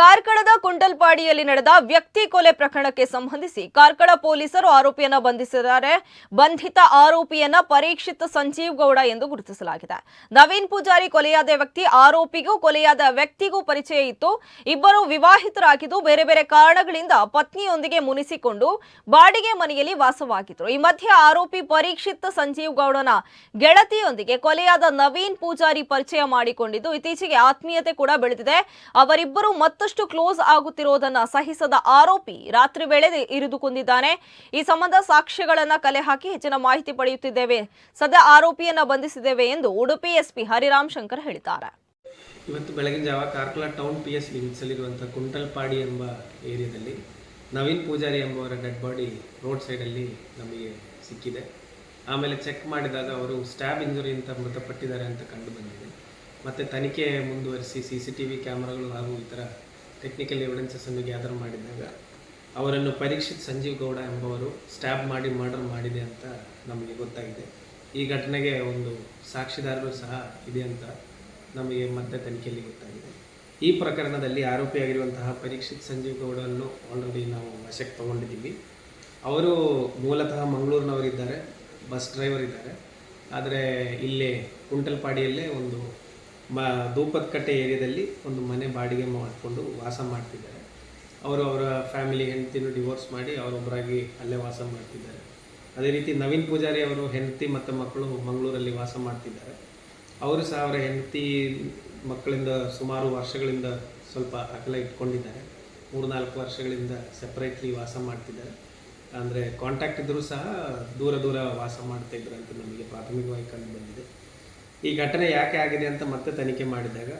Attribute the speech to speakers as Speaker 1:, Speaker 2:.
Speaker 1: ಕಾರ್ಕಳದ ಕುಂಟಲ್ಪಾಡಿಯಲ್ಲಿ ನಡೆದ ವ್ಯಕ್ತಿ ಕೊಲೆ ಪ್ರಕರಣಕ್ಕೆ ಸಂಬಂಧಿಸಿ ಕಾರ್ಕಳ ಪೊಲೀಸರು ಆರೋಪಿಯನ್ನು ಬಂಧಿಸಿದ್ದಾರೆ. ಬಂಧಿತ ಆರೋಪಿಯನ್ನ ಪರೀಕ್ಷಿತ ಸಂಜೀವ್ ಗೌಡ ಎಂದು ಗುರುತಿಸಲಾಗಿದೆ. ನವೀನ್ ಪೂಜಾರಿ ಕೊಲೆಯಾದ ವ್ಯಕ್ತಿ ಆರೋಪಿಗೂ ಕೊಲೆಯಾದ ವ್ಯಕ್ತಿಗೂ ಪರಿಚಯ ಇತ್ತು. ಇಬ್ಬರು ವಿವಾಹಿತರಾಗಿದ್ದು ಬೇರೆ ಬೇರೆ ಕಾರಣಗಳಿಂದ ಪತ್ನಿಯೊಂದಿಗೆ ಮುನಿಸಿಕೊಂಡು ಬಾಡಿಗೆ ಮನೆಯಲ್ಲಿ ವಾಸವಾಗಿದ್ದರು. ಈ ಮಧ್ಯೆ ಆರೋಪಿ ಪರೀಕ್ಷಿತ ಸಂಜೀವ್ ಗೌಡನ ಗೆಳತಿಯೊಂದಿಗೆ ಕೊಲೆಯಾದ ನವೀನ್ ಪೂಜಾರಿ ಪರಿಚಯ ಮಾಡಿಕೊಂಡಿದ್ದು, ಇತ್ತೀಚೆಗೆ ಆತ್ಮೀಯತೆ ಕೂಡ ಬೆಳೆದಿದೆ. ಅವರಿಬ್ಬರು ಮತ್ತಷ್ಟು ಕ್ಲೋಸ್ ಆಗುತ್ತಿರುವುದನ್ನ ಸಹಿಸದ ಆರೋಪಿ ರಾತ್ರಿ ವೇಳೆ ಇರಿದುಕೊಂಡಿದ್ದಾನೆ. ಈ ಸಂಬಂಧ ಸಾಕ್ಷ್ಯಗಳನ್ನು ಕಲೆ ಹಾಕಿ ಹೆಚ್ಚಿನ ಮಾಹಿತಿ ಪಡೆಯುತ್ತಿದ್ದೇವೆ. ಸದ್ಯ ಆರೋಪಿಯನ್ನ ಬಂಧಿಸಿದ್ದೇವೆ ಎಂದು ಉಡುಪಿ ಎಸ್ಪಿ ಹರಿರಾಮ್ ಶಂಕರ್ ಹೇಳಿದ್ದಾರೆ.
Speaker 2: ಇವತ್ತು ಬೆಳಗಿನ ಜಾವ ಕಾರ್ಕಳ ಟೌನ್ ಪಿ ಎಸ್ ಲಿಮಿಟ್ಸಲ್ಲಿರುವಂಥ ಕುಂಟಲ್ಪಾಡಿ ಎಂಬ ಏರಿಯಾದಲ್ಲಿ ನವೀನ್ ಪೂಜಾರಿ ಎಂಬವರ ಡೆಡ್ ಬಾಡಿ ರೋಡ್ ಸೈಡಲ್ಲಿ ನಮಗೆ ಸಿಕ್ಕಿದೆ. ಆಮೇಲೆ ಚೆಕ್ ಮಾಡಿದಾಗ ಅವರು ಸ್ಟ್ಯಾಬ್ ಇಂಜುರಿಯಿಂದ ಮೃತಪಟ್ಟಿದ್ದಾರೆ ಅಂತ ಕಂಡು ಬಂದಿದೆ. ಮತ್ತು ತನಿಖೆ ಮುಂದುವರಿಸಿ ಸಿ ಸಿ ಟಿ ವಿ ಕ್ಯಾಮ್ರಾಗಳು ಹಾಗೂ ಇತರ ಟೆಕ್ನಿಕಲ್ ಎವಿಡೆನ್ಸಸ್ಸನ್ನು ಗ್ಯಾದರ್ ಮಾಡಿದಾಗ, ಅವರನ್ನು ಪರೀಕ್ಷಿತ್ ಸಂಜೀವ್ ಗೌಡ ಎಂಬವರು ಸ್ಟ್ಯಾಬ್ ಮಾಡಿ ಮರ್ಡರ್ ಮಾಡಿದೆ ಅಂತ ನಮಗೆ ಗೊತ್ತಾಗಿದೆ. ಈ ಘಟನೆಗೆ ಒಂದು ಸಾಕ್ಷಿದಾರರು ಸಹ ಇದೆ ಅಂತ ನಮಗೆ ಮತ್ತೆ ತನಿಖೆಯಲ್ಲಿ ಗೊತ್ತಾಗಿದೆ. ಈ ಪ್ರಕರಣದಲ್ಲಿ ಆರೋಪಿಯಾಗಿರುವಂತಹ ಪರೀಕ್ಷಿತ್ ಸಂಜೀವ್ ಗೌಡನ್ನು ಆಲ್ರೆಡಿ ನಾವು ವಶಕ್ಕೆ ತಗೊಂಡಿದ್ದೀವಿ. ಅವರು ಮೂಲತಃ ಮಂಗಳೂರಿನವರಿದ್ದಾರೆ ಬಸ್ ಡ್ರೈವರ್ ಇದ್ದಾರೆ. ಆದರೆ ಇಲ್ಲೇ ಕುಂಟಲ್ಪಾಡಿಯಲ್ಲೇ ಒಂದು ಮ ದೂಪದಕಟ್ಟೆ ಏರಿಯಾದಲ್ಲಿ ಒಂದು ಮನೆ ಬಾಡಿಗೆ ಮಾಡಿಕೊಂಡು ವಾಸ ಮಾಡ್ತಿದ್ದಾರೆ. ಅವರು ಅವರ ಫ್ಯಾಮಿಲಿ ಹೆಂಡತಿನೂ ಡಿವೋರ್ಸ್ ಮಾಡಿ ಅವರೊಬ್ಬರಾಗಿ ಅಲ್ಲೇ ವಾಸ ಮಾಡ್ತಿದ್ದಾರೆ. ಅದೇ ರೀತಿ ನವೀನ್ ಪೂಜಾರಿ ಅವರು ಹೆಂಡತಿ ಮತ್ತು ಮಕ್ಕಳು ಮಂಗಳೂರಲ್ಲಿ ವಾಸ ಮಾಡ್ತಿದ್ದಾರೆ. ಅವರು ಸಹ ಅವರ ಹೆಂಡತಿ ಮಕ್ಕಳಿಂದ ಸುಮಾರು ವರ್ಷಗಳಿಂದ ಸ್ವಲ್ಪ ಅಗಲ ಇಟ್ಕೊಂಡಿದ್ದಾರೆ. ಮೂರು ನಾಲ್ಕು ವರ್ಷಗಳಿಂದ ಸೆಪ್ರೇಟ್ಲಿ ವಾಸ ಮಾಡ್ತಿದ್ದಾರೆ. ಅಂದರೆ ಕಾಂಟ್ಯಾಕ್ಟ್ ಇದ್ದರೂ ಸಹ ದೂರ ದೂರ ವಾಸ ಮಾಡ್ತಾ ಇದ್ರು ಅಂತ ನಮಗೆ ಪ್ರಾಥಮಿಕವಾಗಿ ಕಂಡು ಬಂದಿದೆ. ಈ ಘಟನೆ ಯಾಕೆ ಆಗಿದೆ ಅಂತ ಮತ್ತೆ ತನಿಖೆ ಮಾಡಿದಾಗ